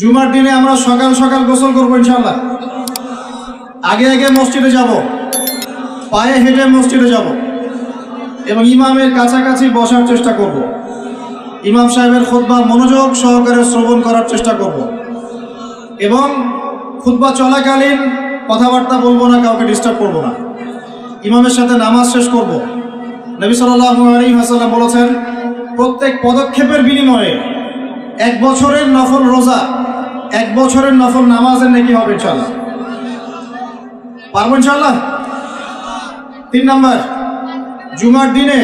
জুমার দিনে আমরা সকাল সকাল গোসল করব ইনশাল্লাহ আগে আগে মসজিদে যাব। পায়ে হেঁটে মসজিদে যাব। এবং ইমামের কাছাকাছি বসার চেষ্টা করব। ইমাম সাহেবের খুতবা মনোযোগ সহকারে শ্রবণ করার চেষ্টা করব। এবং খুতবা চলাকালীন কথাবার্তা বলব না, কাউকে ডিস্টার্ব করব না। ইমামের সাথে নামাজ শেষ করব। নবী সাল্লাল্লাহু আলাইহি ওয়াসাল্লাম বলেছেন, প্রত্যেক পদক্ষেপের বিনিময়ে এক বছরের নফল রোজা এক বছরের নফল নামাজের নাকি হবে ইনশাল্লাহ পারব ইনশাল্লাহ তিন নাম্বার, জুমার দিনে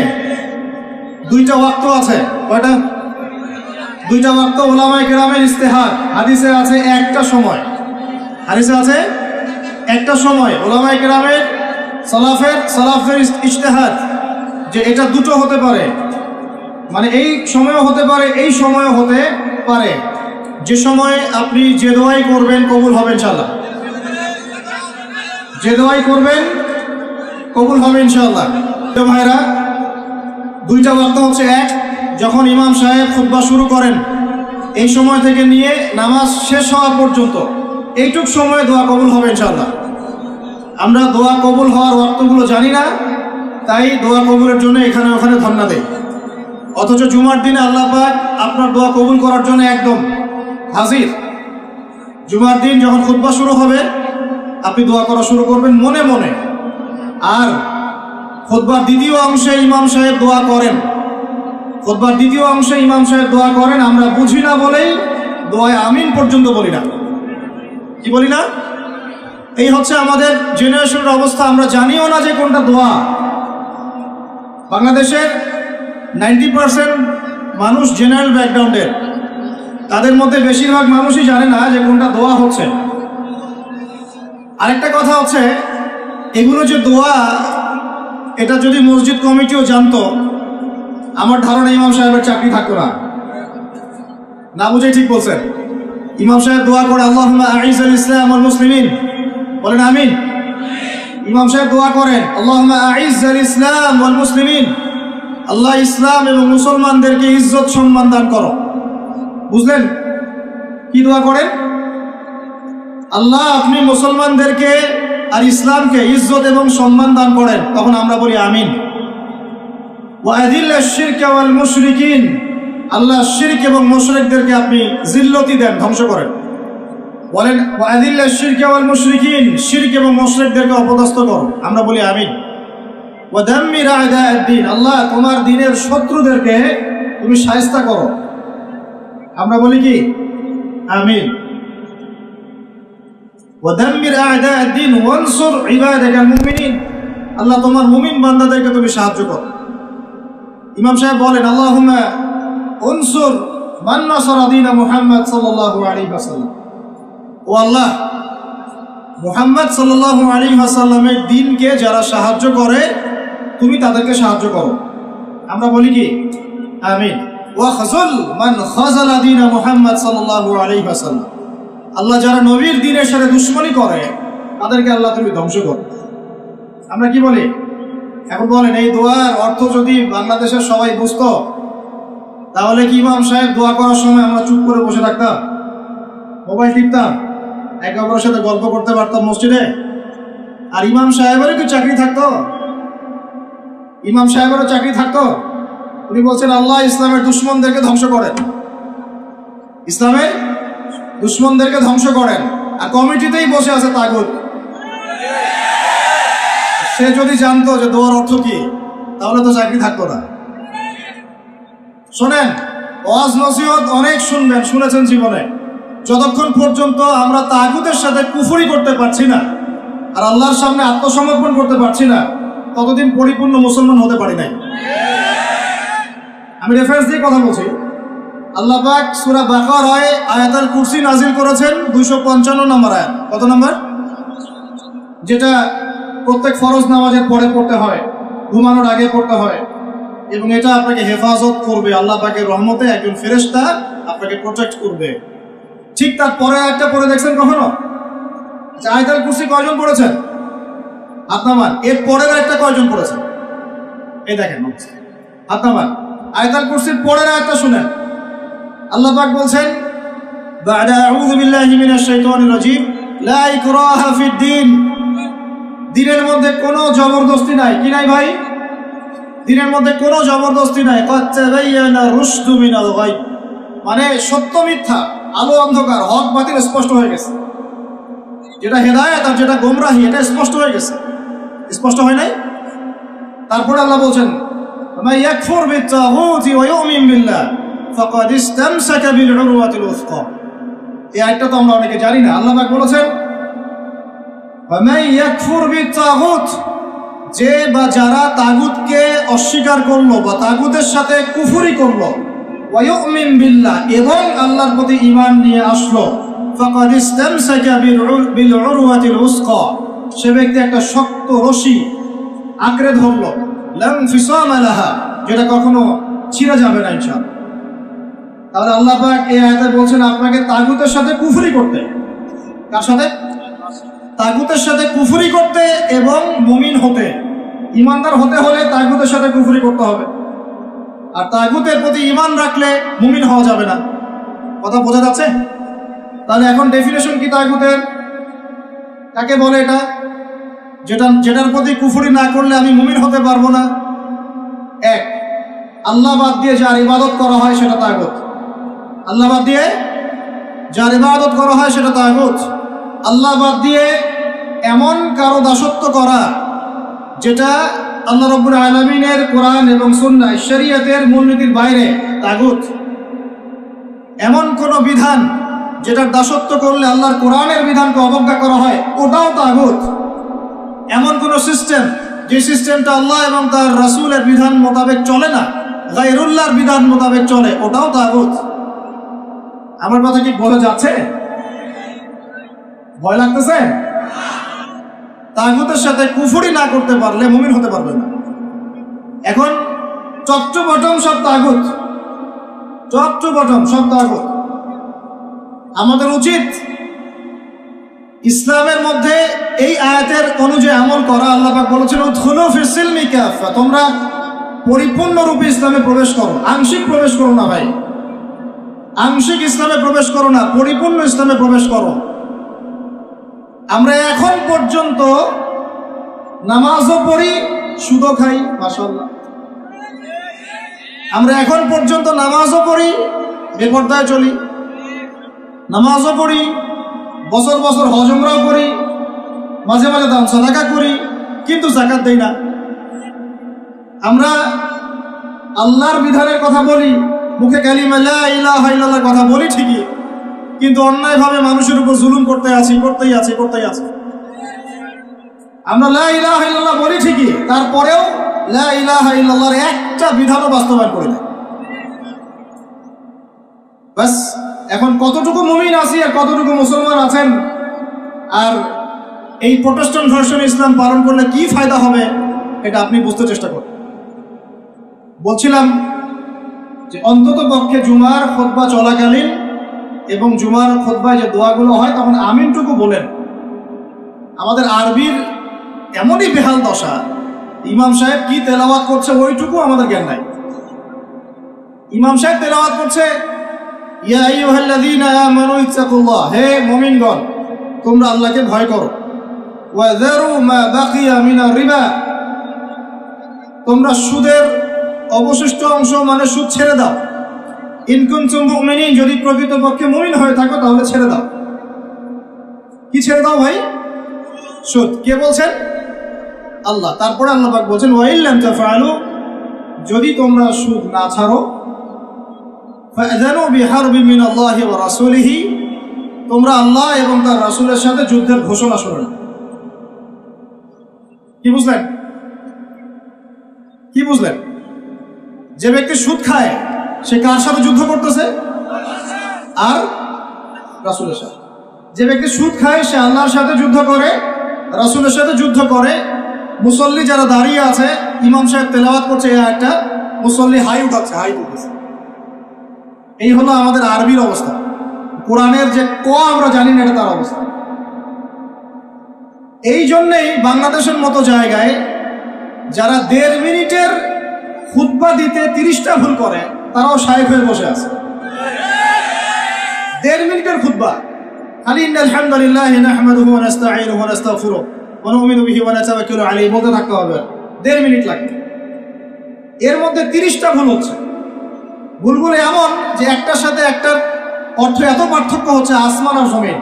দুইটা ওয়াক্ত আছে। কয়টা? দুইটা ওয়াক্ত ওলামায় গ্রামের ইস্তেহার হাদিসে আছে একটা সময়। হাদিসে আছে একটা সময় ওলামায় গ্রামের সালাফের সালাফের ইস্তেহার যে এটা দুটো হতে পারে। মানে এই সময়ও হতে পারে, এই সময়ও হতে পারে। যে সময় আপনি যে দোয়াই করবেন কবুল হবে ইনশাল্লাহ যে দোয়াই করবেন কবুল হবে ইনশাল্লাহ ভাইরা দুইটা বার্তা হচ্ছে এক, যখন ইমাম সাহেব খুতবা শুরু করেন, এই সময় থেকে নিয়ে নামাজ শেষ হওয়া পর্যন্ত এইটুক সময়ে দোয়া কবুল হবে ইনশাল্লাহ আমরা দোয়া কবুল হওয়ার অর্থগুলো জানি না, তাই দোয়া কবুলের জন্য এখানে ওখানে ধন্যা দেয় অথচ জুমার দিনে আল্লাহ পাক আপনার দোয়া কবুল করার জন্য একদম হাজির। জুমার দিন যখন খুতবা শুরু হবে, আপনি দোয়া করা শুরু করবেন মনে মনে। আর খুতবার দ্বিতীয় অংশে ইমাম সাহেব দোয়া করেন। খুতবার দ্বিতীয় অংশে ইমাম সাহেব দোয়া করেন, আমরা বুঝি না বলেই দোয়ায় আমিন পর্যন্ত বলি না। কি বলি না? এই হচ্ছে আমাদের জেনারেশনের অবস্থা, আমরা জানিও না যে কোনটা দোয়া। বাংলাদেশের নাইনটি পার্সেন্ট মানুষ জেনারেল ব্যাকগ্রাউন্ডের তাদের মধ্যে বেশিরভাগ মানুষই জানে না যে কোনটা দোয়া হচ্ছে। আরেকটা কথা হচ্ছে, এগুলো যে দোয়া, এটা যদি মসজিদ কমিটিও জানতো, আমার ধারণা ইমাম সাহেবের চাকরি থাকতো না। না বুঝেই ঠিক বলছেন? ইমাম সাহেব দোয়া করে আল্লাহ আইজ আল ইসলাম মুসলিমিন। বলেন, আমিন। ইমাম সাহেব দোয়া করেন আল্লাহ আইজ আল ইসলাম মুসলিমিন। আল্লাহ ইসলাম এবং মুসলমানদেরকে ইজ্জত সম্মান দান করো। বুঝলেন? কি দোয়া করেন? আল্লাহ, আপনি মুসলমানদেরকে আর ইসলামকে ইজ্জত এবং সম্মান দান করেন। তখন আমরা বলি আমিন। ওয়াদিল্লা শিরক ওয়াল মুশরিকিন। আল্লাহ শিরক এবং মুশরিকদেরকে আপনি জিল্লতি দেন, ধ্বংস করেন। বলেন ওয়াদিল্লা শিরক ওয়াল মুশরিকিন শিরক এবং মুশরিকদেরকে অপদস্থ করো। আমরা বলি আমিন। ওয়াদাম্মির আ'দা'আদ-দ্বীন আল্লাহ, তোমার দিনের শত্রুদেরকে তুমি শায়েস্তা করো। আমরা বলি কি? আমিন। ওয়াদাম্মির আ'দা'আদ-দ্বীন ওয়ানসুর ইবাদাকাল মুমিনিন। আল্লাহ তোমার মুমিন বান্দাদেরকে তুমি সাহায্য করো। ইমাম সাহেব বলেন, আল্লাহুম্মা উনসুর মান নাসারা দীন মুহাম্মদ সাল্লাল্লাহু আলাইহি ওয়াসাল্লাম। ও আল্লাহ, মুহাম্মদ সাল্লাল্লাহু আলাইহি ওয়াসাল্লামের দ্বীনকে যারা সাহায্য করে, তুমি তাদেরকে সাহায্য করো। আমরা বলি কি? আমিন। ওয়া খাজুল মান খাজালা দীন মুহাম্মদ সাল্লাল্লাহু আলাইহি ওয়াসাল্লাম। আল্লাহ যারা নবীর দিনের সাথে দুশ্মনী করে, তাদেরকে আল্লাহ তুমি ধ্বংস করো। আমরা কি বলি? এখন বলেন, এই দোয়ার অর্থ যদি বাংলাদেশের সবাই বুঝতো, তাহলে কি ইমাম সাহেব দোয়া করার সময় আমরা চুপ করে বসে থাকতাম? মোবাইল টিপতাম? একে অপরের সাথে গল্প করতে পারতাম মসজিদে? আর ইমাম সাহেবেরও কি চাকরি থাকতো? ইমাম সাহেবেরও চাকরি থাকতো? উনি বলছেন, আল্লাহ ইসলামের দুশ্মনদেরকে ধ্বংস করেন। ইসলামের দুশ্মনদেরকে ধ্বংস করেন। আর কমিটিতেই বসে আছে তাগুত। সে যদি জানতো যে দোয়ার অর্থ কি, তাহলে তো চাকরি থাকতো না। শোনেন, ওয়াজ নসিহত অনেক শুনবেন, শুনেছেন জীবনে। যতক্ষণ পর্যন্ত আমরা তাগুতের সাথে কুফরি করতে পারছি না, আর আল্লাহর সামনে আত্মসমর্পণ করতে পারছি না, ততদিন পরিপূর্ণ মুসলমান হতে পারি নাই। আমি রেফারেন্স দিয়ে কথা বলছি। আল্লাহ পাক সুরা বাকার হয় আয়াতাল কুরসি নাজিল করেছেন দুইশো পঞ্চান্ন নম্বর আয়াত। কত নম্বর? যেটা প্রত্যেক ফরজ নামাজের পরে পড়তে হয়, ঘুমানোর আগে পড়তে হয়। এবং এটা আপনাকে হেফাজত করবে, আল্লাহ পাকের রহমতে একজন ফেরেশতা আপনাকে প্রোটেক্ট করবে। ঠিক তার পরে একটা পরে দেখছেন কখনো? আচ্ছা আয়তাল কুরসি কয়জন পড়েছেন? আপনার এর পরের একটা কয়জন পড়েছেন? এই দেখেন আপনার আয়তাল কুরসির পরের একটা শুনেন আল্লাহ পাক বলছেন بعد أعوذ بالله من الشيطان الرجيم لا إكراه في الدين দিনের মধ্যে কোনো জবরদস্তি নাই কি নাই ভাই দিনের মধ্যে কোনো জবরদস্তি নাই قد تبين الرشد من الغي মানে সত্য মিথ্যা আলো অন্ধকার হক বাতিল স্পষ্ট হয়ে গেছে যেটা হেদায়েত আর যেটা গোমরাহি এটা স্পষ্ট হয়ে গেছে স্পষ্ট হয় নাই তারপরে আল্লাহ বলছেন من يكفر بالطاغوت ويؤمن بالله فقد استمسك بالعروة الوثقى এই আয়টা তো আমরা অনেকে জানি না আল্লাহ পাক বলেছেন ومن يكفر بالطاغوت যে বা যারা তাগুতকে অস্বীকার করলো বা তাগুতের সাথে কুফরি করলো ওয়ায়ুমিন বিল্লাহ এবং আল্লাহর প্রতি ঈমান নিয়ে আসলো ফাকাদ ইসতামসাকা বিল- বিল উরওয়াতিল উসকা সে ব্যক্তি একটা শক্ত রশি আঁকড়ে ধরলো যেটা কখনো ছিঁড়ে যাবে না ইনশাআল্লাহ। তাহলে আল্লাহ এই আয়াতে বলছেন, আপনাকে তাগুতের সাথে কুফরি করতে। কার সাথে? তাগুতের সাথে কুফরি করতে এবং মুমিন হতে। ইমানদার হতে হলে তাগুতের সাথে কুফরি করতে হবে। আর তাগুতের প্রতি ইমান রাখলে মুমিন হওয়া যাবে না। কথা বোঝা যাচ্ছে? তাহলে এখন ডেফিনেশন কি তাগুতের? কাকে বলে এটা? যেটা যেটার প্রতি কুফুরি না করলে আমি মুমিন হতে পারব না। এক, আল্লাহ বাদ দিয়ে যার ইবাদত করা হয় সেটা তাগুত। আল্লাহ বাদ দিয়ে যার ইবাদত করা হয় সেটা তাগুত। আল্লাহ বাদ দিয়ে এমন কারও দাসত্ব করা যেটা আল্লাহ রব্বুল আলমিনের কোরআন এবং সুন্নাহ, শরীয়তের মূলনীতির বাইরে তাগুত। এমন কোন বিধান যেটার দাসত্ব করলে আল্লাহর কোরআনের বিধানকে অবজ্ঞা করা হয়, ওটাও তাগুত। এমন কোন সিস্টেম যে সিস্টেমটা আল্লাহ এবং তার রাসূলের বিধান মোতাবেক চলে না গাইরুল্লাহর বিধান মোতাবেক চলে, ওটাও তাগুত। আমার কথা কি বলে যাচ্ছে? ভয় লাগতেছে? তাগুতের সাথে কুফুরি না করতে পারলে মুমিন হতে পারবে না। এখন চট্ট বটম সব তাগুত। চট্ট বটম সব তাগুত। আমাদের উচিত ইসলামের মধ্যে এই আয়াতের অনুযায়ী আমল করা আল্লাহ পাক বলেছেন, উদখুলু ফিস সিলমি তোমরা পরিপূর্ণরূপে ইসলামে প্রবেশ করো। আংশিক প্রবেশ করো না ভাই। আংশিক ইসলামে প্রবেশ করো না, পরিপূর্ণ ইসলামে প্রবেশ করো। আমরা এখন পর্যন্ত নামাজও পড়ি, সুদও খাই মাসাল্লাহ আমরা এখন পর্যন্ত নামাজও পড়ি, বেপর্দায় চলি। নামাজও পড়ি বছর বছর হজমরাও করি, মাঝে মাঝে দান সাদাকা করি, কিন্তু জাকাত দেই না। আমরা আল্লাহর বিধানের কথা বলি, মুখে কালিমা লা ইলাহা ইল্লাল্লাহর কথা বলি ঠিকই, কিন্তু অন্যায়ভাবে মানুষের উপর জুলুম করতে আছি, করতেই আছি করতেই আছি। আমরা লা ইলাহা ইল্লাল্লাহ বলি ঠিকই, তারপরেও লা ইলাহা ইল্লাল্লাহর একটা বিধানও বাস্তবায়ন করি না। বাস এখন কতটুকু মুমিন আছি আর কতটুকু মুসলমান আছেন? আর এই প্রোটেস্টন ভার্সন ইসলাম পালন করলে কি ফায়দা হবে, এটা আপনি বুঝতে চেষ্টা করুন। বলছিলাম যে অন্তত পক্ষে জুমার খোদবা চলাকালীন এবং জুমার খোদবায় যে দোয়াগুলো হয়, তখন আমিনটুকু বলেন। আমাদের আরবির এমনই বেহাল দশা, ইমাম সাহেব কি তেলাওয়াত করছে ওইটুকু আমাদের জ্ঞান নাই। ইমাম সাহেব তেলাওয়াত করছে ইয়া আইয়ুহাল্লাযীনা আমানু ইত্তাকুল্লাহ। হে তোমরা আল্লাহকে ভয় করো। তোমরা সুদের অবশিষ্ট অংশ মানে সুদ ছেড়ে দাও। মুমিনিন, যদি প্রকৃতপক্ষে মুমিন হয়ে থাকো, তাহলে ছেড়ে দাও। কি ছেড়ে দাও ভাই? সুদ। কে বলছেন? আল্লাহ। তারপরে আল্লাহ বলছেন যদি তোমরা সুদ না ছাড়ো তোমরা আল্লাহ এবং তার রাসূলের সাথে যুদ্ধের ঘোষণা শুনুন কি বুঝলেন? কি বুঝলেন? যে ব্যক্তি সুদ খায়, সে কার সাথে যুদ্ধ করতেছে? আর রাসূলের সাথে। যে ব্যক্তি সুদ খায়, সে আল্লাহর সাথে যুদ্ধ করে, রাসূলের সাথে যুদ্ধ করে। মুসল্লি যারা দাঁড়িয়ে আছে, ইমাম সাহেব তেলাওয়াত করছে, এই একটা মুসল্লি হাই উঠাচ্ছে, হাই উঠেছে এই হলো আমাদের আরবির অবস্থা। কোরআনের যে ক আমরা জানি না, এটা তার অবস্থা। এই জন্যেই বাংলাদেশের মতো জায়গায় যারা দেড় মিনিটের খুতবা দিতে তিরিশটা ভুল করে, তারাও সাহেব হয়ে বসে আছে। দেড় মিনিটের খুতবা। খালি আলহামদুলিল্লাহ নাহমাদুহু ওয়া নাস্তাঈনুহু ওয়া নাস্তাগফিরুহু ওয়া নু'মিনু বিহি ওয়া নাতাওয়াক্কালু আলাইহি। বলতে থাকতে হবে। দেড় মিনিট লাগে এর মধ্যে তিরিশটা ভুল হচ্ছে। ভুলগুলো এমন যে একটার সাথে একটার অর্থ এত পার্থক্য হচ্ছে আসমান আর জমিন।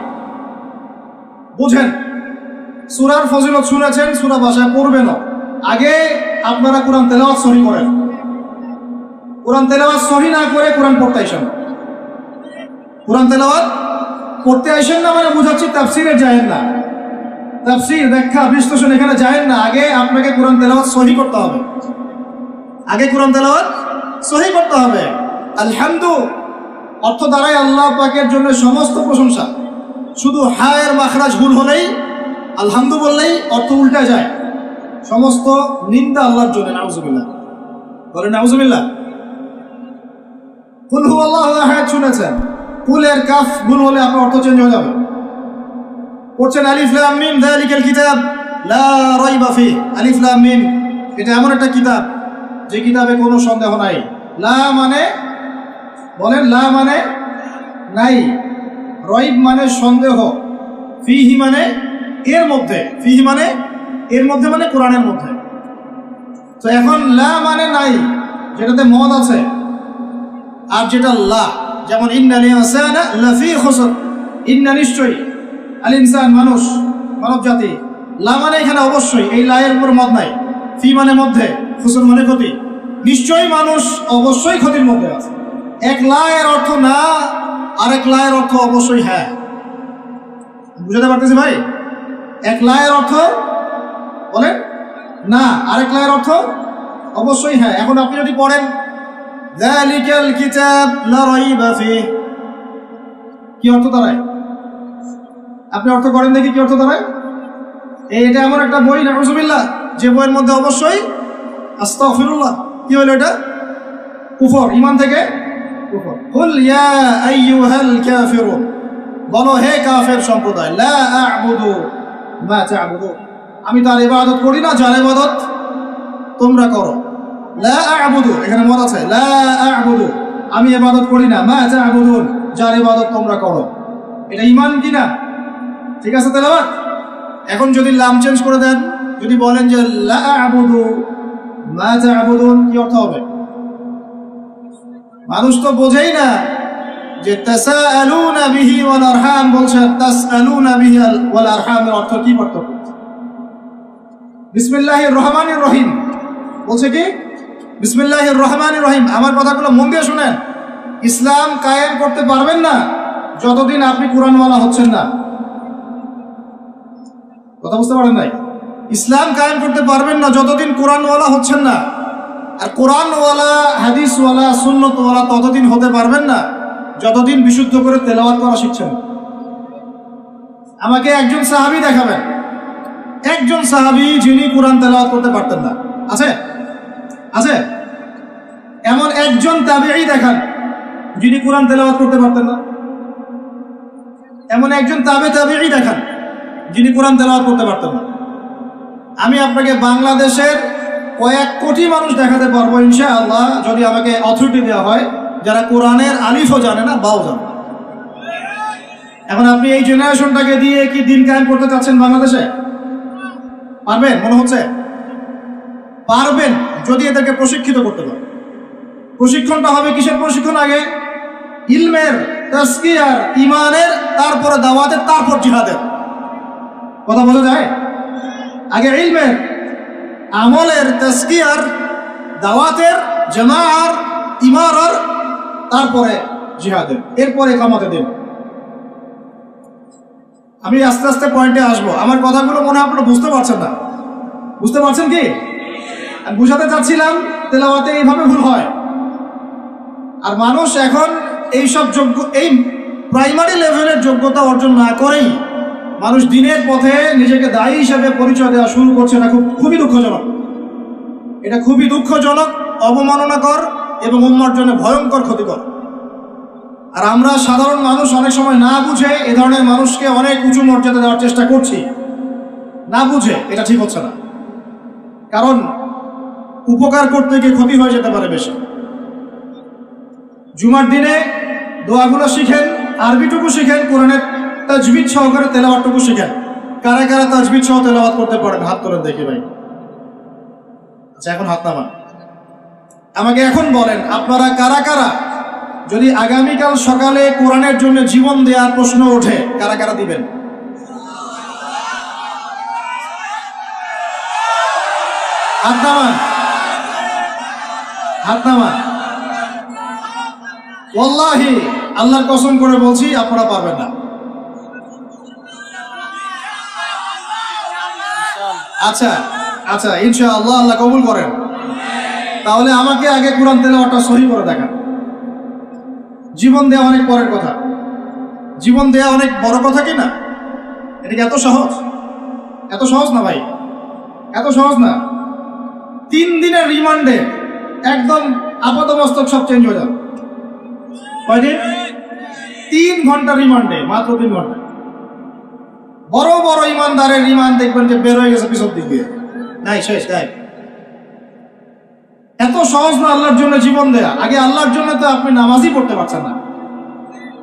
বুঝেন? সুরার ফজিলত শুনেছেন, সুরা ভাষায় পড়বেন আগে আপনারা কোরআন তেলাওয়াত সহি করেন। কোরআন তেলাওয়াত সহি না করে কোরআন পড়তে আসেন কোরআন তেলাওয়াত পড়তে আসেন না মানে বুঝাচ্ছি তাফসিরে যায়েন না। তাফসির, ব্যাখ্যা, বিশ্লেষণ এখানে যায়েন না। আগে আপনাকে কোরআন তেলাওয়াত সহি করতে হবে। আগে কোরআন তেলাওয়াত সহি করতে হবে। আলহামদু, অর্থ দ্বারাই আল্লাহ পাকের জন্য সমস্ত প্রশংসা। শুধু হায়ের মাখরাজ ভুল হলেই, আলহামদু বললেই অর্থ উল্টা যায়। সমস্ত নিন্দা আল্লাহর জন্য, নাউজুবিল্লাহ। বলে নাউজুবিল্লাহ। কুল হু আল্লাহ আয়াত শুনেছেন কুলের কাফ ভুল হলে আপনার অর্থ চেঞ্জ হয়ে যাবে। পড়ছেন আলিফ মিম যালিকাল কিতাব, লা রাইবা ফি। আলিফ মিম, এটা এমন একটা কিতাব, যে কিতাবে কোনো সন্দেহ নাই। লা মানে বলেন, লা মানে নাই রইব মানে সন্দেহ, ফিহি মানে এর মধ্যে, ফিহি মানে এর মধ্যে মানে কোরআনের মধ্যে। তো এখন লা মানে নাই, যেটাতে মদ আছে, আর যেটা লা, যেমন ইন্নাল ইনসানা লাফি খুসর ইন্না নিশ্চয়ই আল ইনসান মানুষ মানব জাতি লা মানে এখানে অবশ্যই, এই লায়ের উপর মদ নাই, ফি মানে মধ্যে, খুসর মানে ক্ষতি, নিশ্চয়ই মানুষ অবশ্যই ক্ষতির মধ্যে আছে। এক লায়ের অর্থ না, আরেক লায়ের অর্থ অবশ্যই হ্যাঁ। বুঝাতে পারতেছি ভাই? এক লায়ের অর্থ, বলেন? না, আরেক লায়ের অর্থ অবশ্যই হ্যাঁ। এখন আপনি যদি পড়েন, যালিকাল কিতাব লা রাইবা ফিহ কি অর্থ দাঁড়ায়? আপনি অর্থ করেন দেখি কি অর্থ দাঁড়ায়। এটা এমন একটা বই, নাউজুবিল্লাহ, যে বইয়ের মধ্যে অবশ্যই আস্তাগফিরুল্লাহ। কি হলো এটা? কুফর ইমান থেকে ইয়া বলো, হে কাফের সম্প্রদায়, লা আমি তার ইবাদত করি না, যার ইবাদত তোমরা করো। লা আ'বুদু, এখানে মত আছে, লা আমি ইবাদত করি না, মা তা'বুদুন, যার ইবাদত তোমরা করো। এটা ইমান কি না? ঠিক আছে তেলাওয়াত? এখন যদি লাম চেঞ্জ করে দেন, যদি বলেন যে লা আ'বুদু মা তা'বুদুন, কি অর্থ হবে? মানুষ তো বোঝেই না যে রহিম। আমার কথাগুলো ইসলাম কায়েম করতে পারবেন না যতদিন আপনি কোরআনওয়ালা হচ্ছেন না। কথা বুঝতে পারেন নাই? ইসলাম কায়েম করতে পারবেন না যতদিন কোরআনওয়ালা হচ্ছেন না। আর কোরআনওয়ালা, হাদিসওয়ালা, সুন্নতওয়ালা ততদিন হতে পারবেন না যতদিন বিশুদ্ধ করে তেলাওয়াত করা শিখছেন। আমাকে একজন সাহাবি দেখাবেন। একজন সাহাবি যিনি কোরআন তেলাওয়াত করতে পারতেন না। আছে? আছে? এমন একজন তাবিঈ দেখান যিনি কোরআন তেলাওয়াত করতে পারতেন না। এমন একজন তাবে তাবিঈ দেখান যিনি কোরআন তেলাওয়াত করতে পারতেন না। আমি আপনাকে বাংলাদেশের কয়েক কোটি মানুষ দেখাতে পারব ইনশাআল্লাহ, যদি আমাকে অথরিটি দেওয়া হয়। যারা কোরআনের আলিফও জানে না, বাও জানে। এখন আপনি এই জেনারেশনটাকে দিয়ে কি দিন কায়েম করতে চাচ্ছেন বাংলাদেশে? পারবেন? মনে হচ্ছে? পারবেন, যদি এদেরকে প্রশিক্ষিত করতে পারেন। প্রশিক্ষণটা হবে কিসের প্রশিক্ষণ আগে? ইলমের তাস্কিয়ার ইমানের তারপরে দাওয়াতের, তারপর জিহাদের। কথা বোঝা যায়? আগে ইলমের আমলের তাস্কিয়ার দাওয়াতের, জামাআর, ইমারার, তারপরে জিহাদের, এরপরে কামাতে দেব আমি আস্তে আস্তে পয়েন্টে আসব। আমার কথাগুলো মনে হয় আপনারা বুঝতে পারছেন না। বুঝতে পারছেন কি? বুঝাতে চাচ্ছিলাম, তেলাওয়াতে এইভাবে ভুল হয়। আর মানুষ এখন এই সব যোগ্য, এই প্রাইমারি লেভেলের যোগ্যতা অর্জন না করেই মানুষ দিনের পথে নিজেকে দায়ী হিসাবে পরিচয় দেওয়া শুরু করছে না, খুব খুবই দুঃখজনক। এটা খুবই দুঃখজনক, অবমাননাকর এবং উম্মার জন্য ভয়ঙ্কর ক্ষতিকর। আর আমরা সাধারণ মানুষ অনেক সময় না বুঝে এ ধরনের মানুষকে অনেক উঁচু মর্যাদা দেওয়ার চেষ্টা করছি। না বুঝে, এটা ঠিক হচ্ছে না। কারণ উপকার করতে গিয়ে ক্ষতি হয়ে যেতে পারে বেশি। জুমার দিনে দোয়াগুলো শিখেন, আরবিটুকু শিখেন, কোরআনের তাজবিদ সহকারে তেলাওয়াতটুকু শিখেন কারা কারা তাজবিদ সহ তেলাওয়াত করতে পারেন? হাত তোলেন দেখি ভাই। আচ্ছা এখন হাত নামান। আমাকে এখন বলেন, আপনারা কারা কারা? যদি আগামীকাল সকালে কোরআনের জন্য জীবন দেওয়ার প্রশ্ন ওঠে, কারা কারা দিবেন? হাত নামান। হাত নামান। আল্লাহর কসম করে বলছি, আপনারা পারবেন না। আচ্ছা আচ্ছা ইনশাআল্লাহ আল্লাহ আল্লাহ কবুল করেন। তাহলে আমাকে আগে কোরআন তেলাওয়াতটা সহি করে দেখান। জীবন দেওয়া অনেক পরের কথা। জীবন দেওয়া অনেক বড় কথা কি না? এটা কি এত সহজ? এত সহজ না ভাই? এত সহজ না। তিন দিনের রিমান্ডে একদম আপাতমস্তক সব চেঞ্জ হয়ে যাবে। তিন ঘণ্টা রিমান্ডে, মাত্র তিন ঘণ্টা। বড় বড় ইমানদারের রিমান্ড দেখবেন যে বের হয়ে গেছে পিছন দিক। নাই শেষ নাই। এত সহজ না আল্লাহর জন্য জীবন দেয়া। আগে আল্লাহর জন্য তো আপনি নামাজই পড়তে পারছেন না।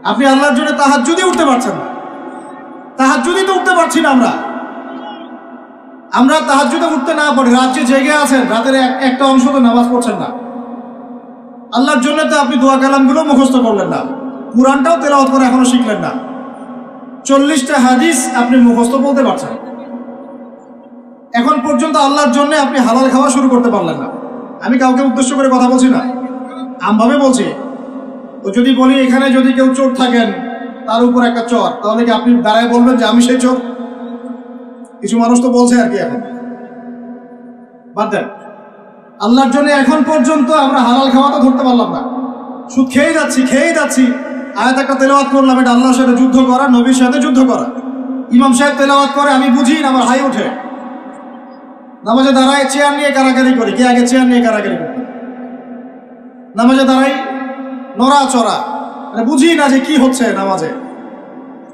আপনি আল্লাহর জন্য তাহার যদি উঠতে পারছেন না। তাহার যদি তো উঠতে পারছি না আমরা। আমরা তাহার যদি উঠতে না পারি। রাজ্যে জেগে আছেন রাতের এক- একটা অংশ তো নামাজ পড়ছেন না। আল্লাহর জন্য তো আপনি দোয়া কালামগুলো মুখস্থ করলেন না। কোরআনটাও তেলাওয়াত করে এখনও শিখলেন না। চল্লিশটা হাদিস আপনি মুখস্থ বলতে পারছেন। এখন পর্যন্ত আল্লাহর জন্য আপনি হালাল খাওয়া শুরু করতে পারলেন না। আমি কাউকে উদ্দেশ্য করে কথা বলছি না। আমভাবে বলছি তো যদি বলি এখানে যদি কেউ চোর থাকেন, তার উপর একটা চর, তাহলে কি আপনি দাঁড়ায় বলবেন যে আমি সেই চোর? কিছু মানুষ তো বলছে আর কি এখন। বাদ দেন। আল্লাহর জন্য এখন পর্যন্ত আমরা হালাল খাওয়া তো ধরতে পারলাম না। সুদ খেয়ে যাচ্ছি, খেয়েই যাচ্ছি। আয়াত একটা তেলাওয়াত করলাম, এটা আল্লাহর সাথে যুদ্ধ করা, নবীর সাথে যুদ্ধ করা। ইমাম সাহেব তেলাওয়াত করে, আমি বুঝি না, আমার হাই ওঠে। নামাজে দাঁড়ায় চেয়ার নিয়ে কারাকারি করি। কে আগে চেয়ার নিয়ে কারাকারি করতে নামাজে দাঁড়াই নড়া চড়া মানে বুঝি না যে কি হচ্ছে নামাজে।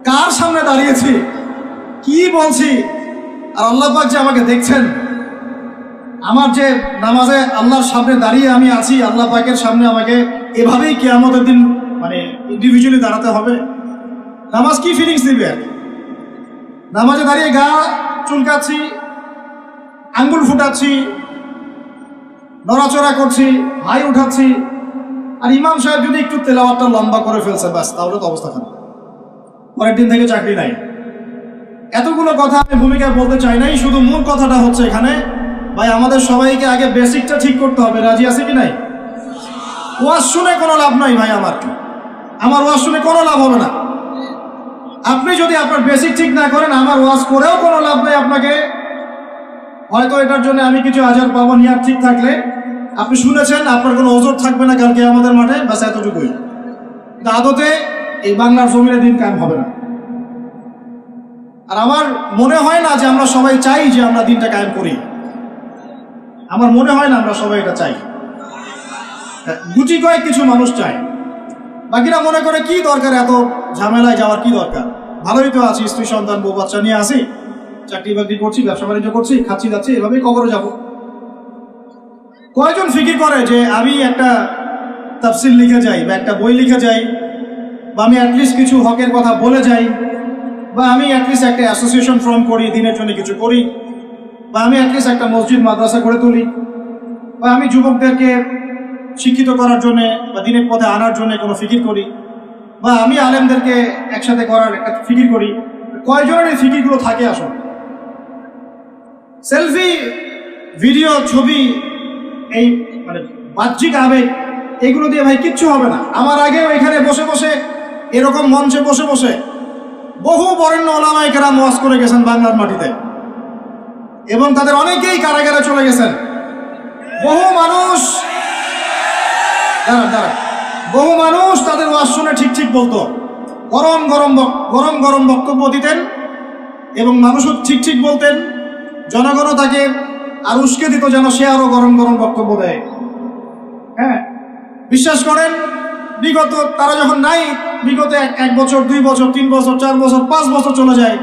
কার সামনে দাঁড়িয়েছি? কি বলছি? আর আল্লাহ পাক যে আমাকে দেখছেন, আমার যে নামাজে আল্লাহর সামনে দাঁড়িয়ে আমি আছি, আল্লাহ পাকের সামনে আমাকে এভাবেই কেয়ামতের দিন মানে ইন্ডিভিজুয়ালি দাঁড়াতে হবে। নামাজ কি ফিলিংস দিবে? নামাজে দাঁড়িয়ে গা চুলকাচ্ছি, আঙ্গুল ফুটাচ্ছি, নড়াচড়া করছি, হাই উঠাচ্ছি। আর ইমাম সাহেব যদি একটু তেলাওয়াতটা লম্বা করে ফেলছে, ব্যাস, তাহলে তো অবস্থা খারাপ। পরের দিন থেকে চাকরি নাই। এতগুলো কথা আমি ভূমিকায় বলতে চাই নাই, শুধু মূল কথাটা হচ্ছে এখানে, ভাই, আমাদের সবাইকে আগে বেসিকটা ঠিক করতে হবে। রাজি আছে কি নাই? ওয়াজ শুনে কোনো লাভ নাই ভাই আমার। আমার ওয়াজ শুনে কোনো লাভ হবে না। আপনি যদি আপনার বেসিক ঠিক না করেন আমার ওয়াজ করেও কোনো লাভ নেই আপনাকে। হয়তো এটার জন্য আমি কিছু আজার পাবো নিয়ার ঠিক থাকলে। আপনি শুনেছেন আপনার কোনো ওজোর থাকবে না কালকে আমাদের মাঠে ব্যাস এতটুকুই। কিন্তু আদতে এই বাংলার জমিনে দিন কায়েম হবে না। আর আমার মনে হয় না যে আমরা সবাই চাই যে আমরা দিনটা কায়েম করি। আমার মনে হয় না আমরা সবাই এটা চাই। হ্যাঁ, গুটি কয়েক কিছু মানুষ চায়। বাকিরা মনে করে, কি দরকার এত ঝামেলায় যাওয়ার, কি দরকার? ভালোই তো আছি স্ত্রী সন্তান, বউ, বাচ্চা নিয়ে আসি। চাকরি বাকরি করছি, ব্যবসা বাণিজ্য করছি, খাচ্ছি যাচ্ছি এভাবেই কবরে যাব। কয়জন ফিকির করে যে, আমি একটা তাফসিল লিখে যাই বা একটা বই লিখে যাই বা আমি অ্যাটলিস্ট কিছু হকের কথা বলে যাই বা আমি অ্যাটলিস্ট একটা অ্যাসোসিয়েশন ফর্ম করি, দিনের জন্য কিছু করি বা আমি অ্যাটলিস্ট একটা মসজিদ, মাদ্রাসা করে তুলি বা আমি যুবকদেরকে শিক্ষিত করার জন্য বা দিনের পথে আনার জন্য কোনো ফিকির করি বা আমি আলেমদেরকে একসাথে করার একটা ফিকির করি, কয়জনের এই ফিকিরগুলো থাকে আসলে? সেলফি, ভিডিও, ছবি, এই মানে বাহ্যিক আবেগ, এগুলো দিয়ে ভাই কিচ্ছু হবে না। আমার আগেও এখানে বসে বসে, এরকম মঞ্চে বসে বসে বহু বরেণ্য ওলামায় কেরাম করে গেছেন বাংলার মাটিতে। এবং তাদের অনেকেই কারাগারে চলে গেছেন। বহু মানুষ দাঁড়ান দাঁড়ান বহু মানুষ তাদের ওয়াজ শুনে ঠিক ঠিক বলতো। গরম গরম গরম গরম বক্তব্য দিতেন এবং মানুষও ঠিক ঠিক বলতেন। জনগণও তাকে আর উস্কে দিত যেন সে আরও গরম গরম বক্তব্য দেয়। হ্যাঁ? বিশ্বাস করেন, বিগত তারা যখন নাই, বিগত এক বছর, দুই বছর, তিন বছর, চার বছর, পাঁচ বছর চলে যায়,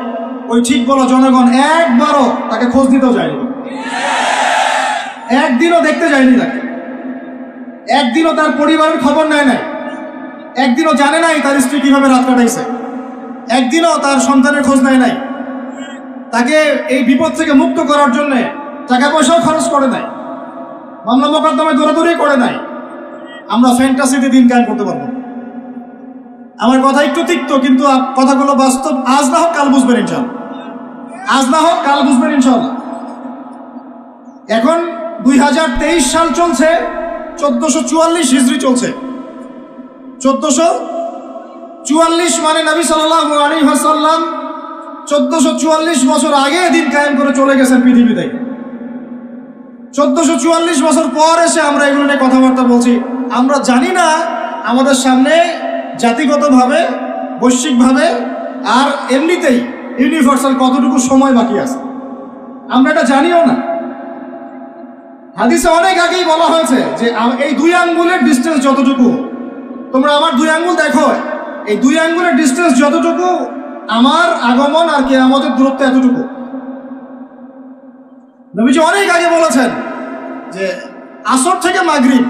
ওই ঠিক বলা জনগণ একবারও তাকে খোঁজ দিতেও যায়নি। একদিনও দেখতে যায়নি তাকে। একদিনও তার পরিবারের খবর নেয় নাই। একদিনও জানে নাই তার স্ত্রী কীভাবে রাত কাটাইছে। একদিনও তার সন্তানের খোঁজ নেয় নাই। তাকে এই বিপদ থেকে মুক্ত করার জন্যে টাকা পয়সাও খরচ করে নাই। মামলা মোকদ্দমায় দৌড়াদৌড়ি করে নাই। আমরা ফ্যান্টাসিতে দিন কায়েম করতে পারব। আমার কথা একটু তিক্ত, কিন্তু কথাগুলো বাস্তব। আজ না হোক, কাল বুঝবেন ইনশাল্লাহ। আজ না হোক, কাল বুঝবেন ইনশাল্লাহ। এখন দুই হাজার তেইশ সাল চলছে। চোদ্দশো চুয়াল্লিশ হিজড়ি চলছে। চোদ্দশো চুয়াল্লিশ মানে নবী সাল্লাহ আলী হাসাল্লাম চোদ্দশো চুয়াল্লিশ বছর আগে দিন কায়েম করে চলে গেছেন পৃথিবীতে। চোদ্দশো চুয়াল্লিশ বছর পর এসে আমরা এগুলো নিয়ে কথাবার্তা বলছি। আমরা জানি না আমাদের সামনে জাতিগতভাবে, বৈশ্বিকভাবে আর এমনিতেই ইউনিভার্সাল কতটুকু সময় বাকি আছে। আমরা এটা জানিও না। হাদিসে অনেক আগেই বলা হয়েছে যে এই দুই আঙ্গুলের ডিস্টেন্স যতটুকু, তোমরা আমার দুই আঙ্গুল দেখো, এই দুই আঙ্গুলের ডিস্টেন্স যতটুকু, আমার আগমন আর কে আমাদের দূরত্ব এতটুকু। নবীজি অনেক আগে বলেছেন যে আসর থেকে মাগরিব,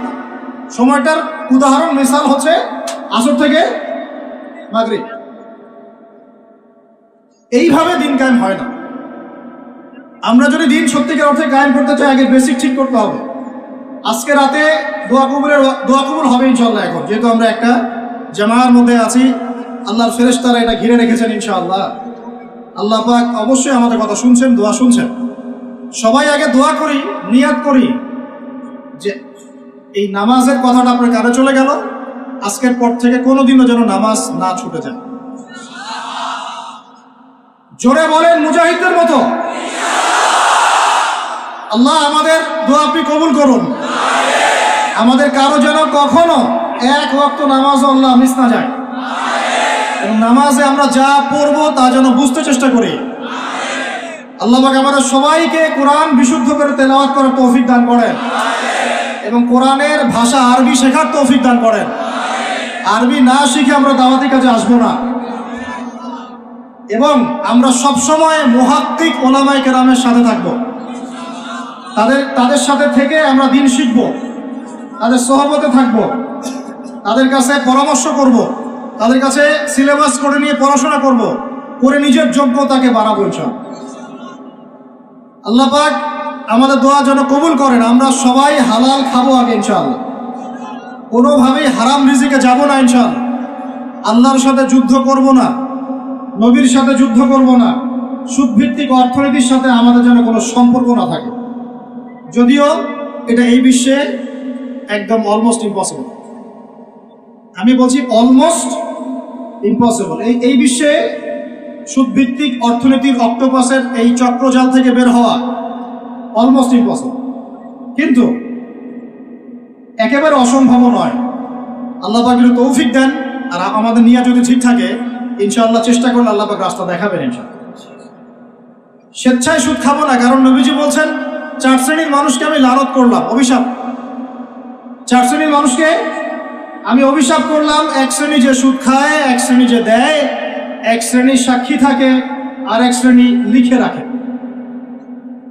সময়টার উদাহরণ, মিসাল হচ্ছে আসর থেকে মাগরিব। এইভাবে দিন কায়েম হয় না। আমরা যদি দিন সত্যিকার অর্থে কায়েম করতে চাই, আগে বেসিক ঠিক করতে হবে। আজকে রাতে দোয়া কবুলের দোয়া কবুল হবে ইনশাল্লাহ এখন। যেহেতু আমরা একটা জামার মধ্যে আছি, আল্লাহর ফেরেশতারা এটা ঘিরে রেখেছেন ইনশাআল্লাহ। আল্লাহ পাক অবশ্যই আমাদের কথা শুনছেন, দোয়া শুনছেন। সবাই আগে দোয়া করি, নিয়াত করি যে এই নামাজের কথাটা আপনার কানে চলে গেল, আজকের পর থেকে কোনোদিনও যেন নামাজ না ছুটে যায়। জোরে বলেন মুজাহিদদের মতো। আল্লাহ আমাদের দোয়া আপনি কবুল করুন। আমাদের কারও যেন কখনো এক ওয়াক্ত নামাজ আল্লাহ মিস না যায়। নামাজে আমরা যা পড়ব তা যেন বুঝতে চেষ্টা করি। আল্লাহ আমাদের সবাইকে কোরআন বিশুদ্ধ করে তেলাওয়াত করার তৌফিক দান করেন। এবং কোরআনের ভাষা আরবি শেখার তৌফিক দান করেন। আরবি না শিখে আমরা দাওয়াতি কাজে আসব না। এবং আমরা সবসময় মহাত্মিক ওলামাই কেরামের সাথে থাকব। তাদের তাদের সাথে থেকে আমরা দিন শিখব। তাদের সহবতে থাকব। তাদের কাছে পরামর্শ করব। তাদের কাছে সিলেবাস করে নিয়ে পড়াশোনা করব। করে নিজের যোগ্যতাকে বাড়াবো ইনশাল্লাহ আল্লাহ পাক আমাদের দোয়া যেন কবুল করেন। আমরা সবাই হালাল খাব আগে ইনশাআল্লাহ। কোনোভাবেই হারাম রিজিকে যাব না ইনশাআল্লাহ। আল্লাহর সাথে যুদ্ধ করব না। নবীর সাথে যুদ্ধ করব না। সুদভিত্তিক অর্থনীতির সাথে আমাদের যেন কোনো সম্পর্ক না থাকে। যদিও এটা এই বিশ্বে একদম অলমোস্ট ইম্পসিবল আমি বলছি অলমোস্ট ইম্পসিবল এই এই বিশ্বে সুদভিত্তিক অর্থনীতির অক্টোপাসের এই চক্রজাল থেকে বের হওয়া অলমোস্ট ইম্পসিবল কিন্তু একেবারে অসম্ভব নয়। আল্লাহ পাক যদি তৌফিক দেন আর আমাদের নিয়ে যদি ঠিক থাকে, ইনশাআল্লাহ চেষ্টা করলে আল্লাহ পাক রাস্তা দেখাবেন ইনশাআল্লাহ। স্বেচ্ছায় সুদ খাব না, কারণ নবীজি বলছেন চার শ্রেণির মানুষকে আমি লালত করলাম। অভিশাপ। চার শ্রেণির মানুষকে আমি অভিশাপ করলাম, এক শ্রেণি যে সুদ খায়, এক শ্রেণি যে দেয়, এক শ্রেণি সাক্ষী থাকে, আর এক শ্রেণি লিখে রাখে।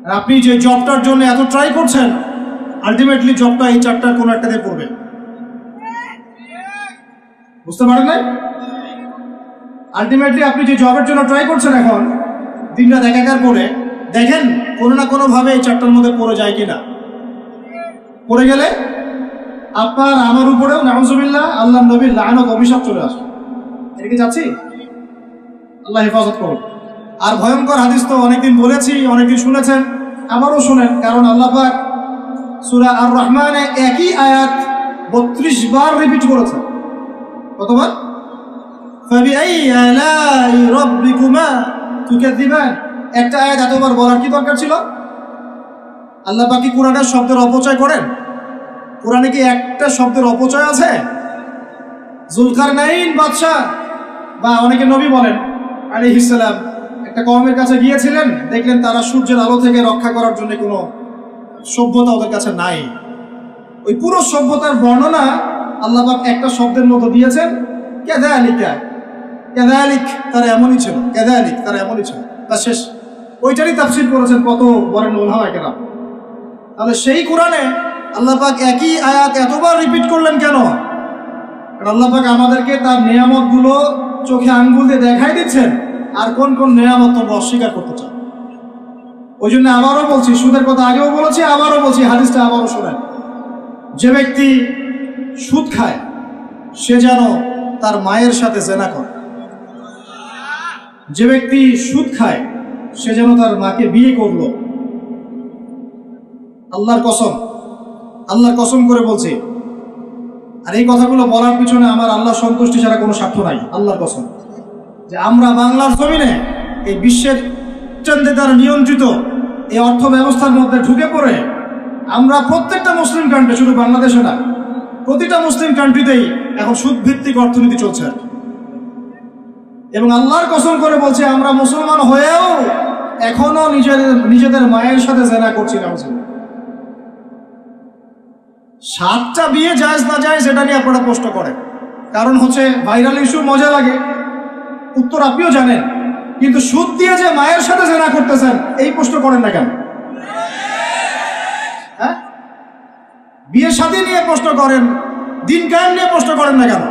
আর আপনি যে জবটার জন্য এত ট্রাই করছেন আলটিমেটলি জবটা এই চারটার কোনো একটাতে পড়বে। বুঝতে পারেন না আলটিমেটলি আপনি যে জবের জন্য ট্রাই করছেন এখন, দিনরাত একাকার করে দেখেন কোনো না কোনোভাবে এই চারটার মধ্যে পড়ে যায় কিনা পড়ে গেলে আপনার আমার উপরেও নাহজুবিল্লাহ আল্লাহ নবীর লায়নত অভিশাপ চলে আসবে এটা কি যাচ্ছি আল্লাহ হেফাজত করুন আর ভয়ঙ্কর হাদিস তো অনেকদিন বলেছি অনেকদিন শুনেছেন আবারও শুনেন কারণ আল্লাহ পাক সুরা আর রহমানে একই আয়াত বত্রিশ বার রিপিট করেছে কতবার فبأي آلاء ربكما تكذبان একটা আয়াত এতবার বলার কি দরকার ছিল? আল্লাহ পাকি কোরআনের শব্দের অপচয় করেন? কোরআনে কি একটা শব্দের অপচয় আছে? জুলকার নাইন বাদশাহ। বা অনেকে নবী বলেন আলী ইসলাম একটা কমের কাছে গিয়েছিলেন, দেখলেন তারা সূর্যের আলো থেকে রক্ষা করার জন্য কোনো সভ্যতা ওদের কাছে নাই। ওই পুরো সভ্যতার বর্ণনা আল্লাহ পাক একটা শব্দের মতো দিয়েছেন কেদা আলিকা কেদা আলিক তারা এমনই ছিল কেদা আলিক তারা এমনই ছিল। তা শেষ। ওইটারই তাফসির করেছেন কত বলেন ওলহামা কেনা তাহলে সেই কোরআনে আল্লাহ পাক একই আয়াত এতবার রিপিট করলেন কেন? আর আল্লাহ পাক আমাদেরকে তার নিয়ামতগুলো চোখে আঙ্গুল দিয়ে দেখাই দিচ্ছেন, আর কোন কোন নিয়ামত তোমরা অস্বীকার করতে চাও ওই জন্য আবারও বলছি, সুদের কথা আগেও বলেছি, আবারও বলছি, হাদিসটা আবারও শোনেন। যে ব্যক্তি সুদ খায়, সে যেন তার মায়ের সাথে জেনা করে। যে ব্যক্তি সুদ খায় সে যেন তার মাকে বিয়ে করল। আল্লাহর কসম আল্লাহর কসম করে বলছি, আর এই কথাগুলো বলার পিছনে আমার আল্লাহ সন্তুষ্টি ছাড়া কোনো স্বার্থ নাই, আল্লাহর কসম। যে আমরা বাংলার জমিনে এই বিশ্বের চন্দ্রে দ্বারা নিয়ন্ত্রিত এই অর্থ ব্যবস্থার মধ্যে ঢুকে পড়ে, আমরা প্রত্যেকটা মুসলিম কান্ট্রি শুধু বাংলাদেশে না, প্রতিটা মুসলিম কান্ট্রিতেই এখন সুদ ভিত্তিক অর্থনীতি চলছে এবং আল্লাহর কসম করে বলছে, আমরা মুসলমান হয়েও এখনও নিজেদের নিজেদের মায়ের সাথে জেনা করছি না সাতটা বিয়ে যায় না যায় সেটা নিয়ে আপনারা প্রশ্ন করেন। কারণ হচ্ছে ভাইরাল ইস্যু মজা লাগে। উত্তর আপনিও জানেন। কিন্তু সুদ দিয়ে যে মায়ের সাথে জেনা করতেছেন, এই প্রশ্ন করেন না কেন? হ্যাঁ? বিয়ে শাদী নিয়ে প্রশ্ন করেন, দিন কায়েম নিয়ে প্রশ্ন করেন না কেন?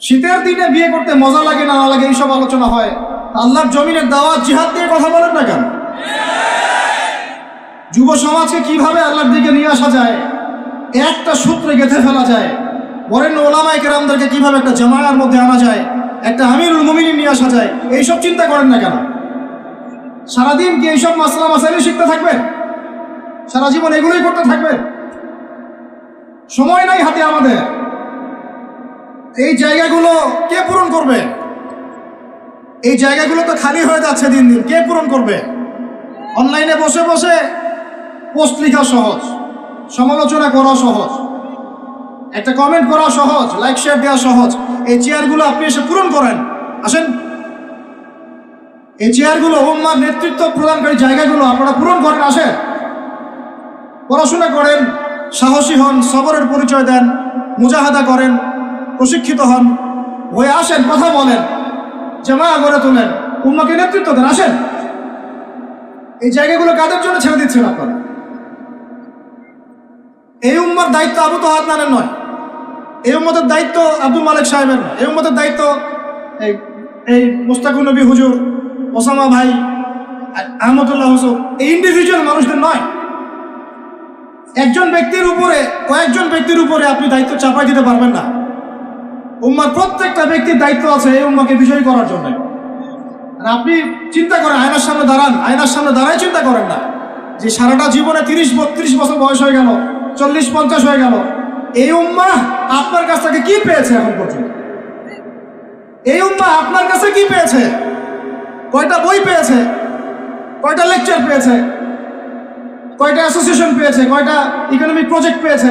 শীতের দিনে বিয়ে করতে মজা লাগে, না লাগে, এইসব আলোচনা হয়? আল্লাহর জমিনের দাওয়াত জিহাদ দিয়ে কথা বলেন না কেন? যুব সমাজকে কীভাবে আল্লাহর দিকে নিয়ে আসা যায়? একটা সূত্রে গেঁথে ফেলা যায়। বরেণ্য ওলামাই কেরামদেরকে কীভাবে একটা জামায়ার মধ্যে আনা যায়? একটা আমিরুল মুমিনিন নিয়ে আসা যায়? এইসব চিন্তা করেন না কেন? সারাদিন কি এইসব মাসলা মাসাইলে শিখতে থাকবেন? সারা জীবন এগুলোই করতে থাকবেন? সময় নাই হাতে আমাদের। এই জায়গাগুলো কে পূরণ করবে? এই জায়গাগুলো তো খালি হয়ে যাচ্ছে দিন দিন। কে পূরণ করবে? অনলাইনে বসে বসে পোস্ট লেখা সহজ, সমালোচনা করা সহজ, একটা কমেন্ট করা সহজ লাইক শেয়ার দেওয়া সহজ। এই চেয়ারগুলো আপনি এসে পূরণ করেন। আসেন। এই চেয়ারগুলো উম্মার নেতৃত্ব প্রদানকারী জায়গাগুলো আপনারা পূরণ করেন, আসেন। পড়াশোনা করেন, সাহসী হন, সবরের পরিচয় দেন, মুজাহাদা করেন প্রশিক্ষিত হন। হয়ে আসেন, কথা বলেন। জামা গড়ে তোলেন। উম্মাকে নেতৃত্ব দেন, আসেন। এই জায়গাগুলো কাদের জন্য ছেড়ে দিচ্ছেন আপনারা? এই উম্মার দায়িত্ব আবু তো হাতনানের নয়। এই উম্মতের দায়িত্ব আব্দুল মালিক সাহেবের নয়। এই উম্মতের দায়িত্ব এই এই মুস্তাকুর নবী হুজুর, ওসামা ভাই, আহমদুল্লাহ হুসুর এই ইন্ডিভিজুয়াল মানুষদের নয়। একজন ব্যক্তির উপরে, কয়েকজন ব্যক্তির উপরে আপনি দায়িত্ব চাপাই দিতে পারবেন না। উম্মার প্রত্যেকটা ব্যক্তির দায়িত্ব আছে এই উম্মাকে বিষয় করার জন্য। আপনি চিন্তা করেন, আয়নার সামনে দাঁড়ান। আয়নার সামনে দাঁড়ায় চিন্তা করেন না। যে সারাটা জীবনে তিরিশ, বত্রিশ বছর বয়স হয়ে গেল, চল্লিশ, পঞ্চাশ হয়ে গেল, এই উম্মা আপনার কাছ থেকে কি পেয়েছে এখন পর্যন্ত? এই উম্মা আপনার কাছে কি পেয়েছে? কয়টা বই পেয়েছে? কয়টা লেকচার পেয়েছে? কয়টা অ্যাসোসিয়েশন পেয়েছে? কয়টা ইকোনমিক প্রজেক্ট পেয়েছে?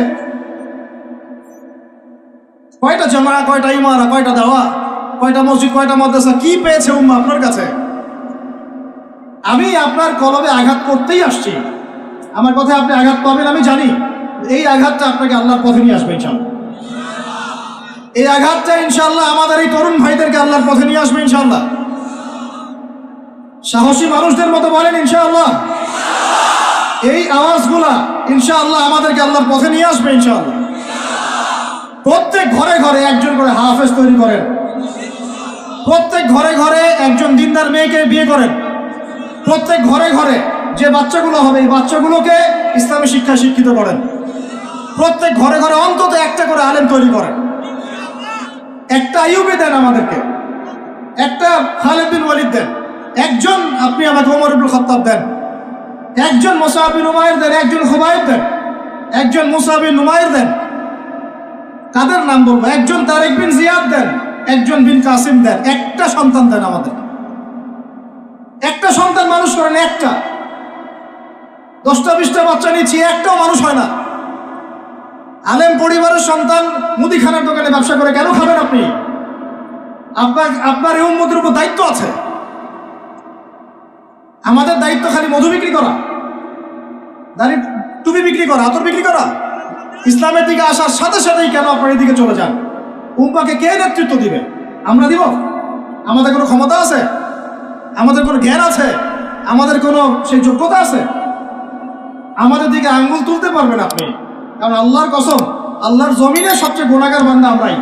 কয়টা জমা কয়টা ইমারা কয়টা দেওয়া কয়টা মসজিদ, কয়টা মাদ্রাসা, কি পেয়েছে উম্মা আপনার কাছে? আমি আপনার কলবে আঘাত করতেই আসছি। আমার কথায় আপনি আঘাত পাবেন, আমি জানি। এই আঘাতটা আপনাকে আল্লাহর পথে নিয়ে আসবে এই আঘাতটা ইনশাল্লাহ আমাদের এই তরুণ ভাইদেরকে আল্লাহর পথে নিয়ে আসবে ইনশাল্লাহ সাহসী মানুষদের মতো বলেন ইনশাআল্লাহ। এই আওয়াজগুলা ইনশাআল্লাহ আমাদেরকে আল্লাহর পথে নিয়ে আসবে ইনশাআল্লাহ। প্রত্যেক ঘরে ঘরে একজন করে হাফেজ তৈরি করেন। প্রত্যেক ঘরে ঘরে একজন দিনদার মেয়েকে বিয়ে করেন। প্রত্যেক ঘরে ঘরে যে বাচ্চাগুলো হবে, এই বাচ্চাগুলোকে ইসলামী শিক্ষা শিক্ষিত করেন। প্রত্যেক ঘরে ঘরে অন্তত একটা করে আলেম তৈরি করেন। একটা আইউবে দেন আমাদেরকে। একটা খালেদ বিন ওয়ালিদ দেন। একজন আপনি আমাকে ওমর ইবুল খত্তাব দেন। একজন মোসাহাবিন উমায়ের দেন। একজন হুমায়ুর দেন। একজন মুসাহাবিন উমায়ের দেন। কাদের নাম বলব? একজন তারেক বিন জিয়াদ দেন, একজন বিন কাসিম দেন, একটা সন্তান দেন আমাদের। একটা সন্তান মানুষ করেন একটা। দশটা, বিশটা বাচ্চা নিচ্ছি, একটাও মানুষ হয় না। আলেম পরিবারের সন্তান মুদিখানার দোকানে ব্যবসা করে কেন খাবেন আপনি? আপনার আপনার এই উন্মতির উপর দায়িত্ব আছে। আমাদের দায়িত্ব খালি মধু বিক্রি করা। দাঁড়ি, টুপি বিক্রি করা, আতর বিক্রি করা। ইসলামের দিকে আসার সাথে সাথেই কেন আপনার এদিকে চলে যান? উম্মাকে কে নেতৃত্ব দিবে? আমরা দিব? আমাদের কোনো ক্ষমতা আছে? আমাদের কোনো জ্ঞান আছে? আমাদের কোনো সেই যোগ্যতা আছে? আমাদের দিকে আঙ্গুল তুলতে পারবেন আপনি। কারণ আল্লাহর কসম, আল্লাহর জমিনে সবচেয়ে গোনাগার বান্ধা আমরাই।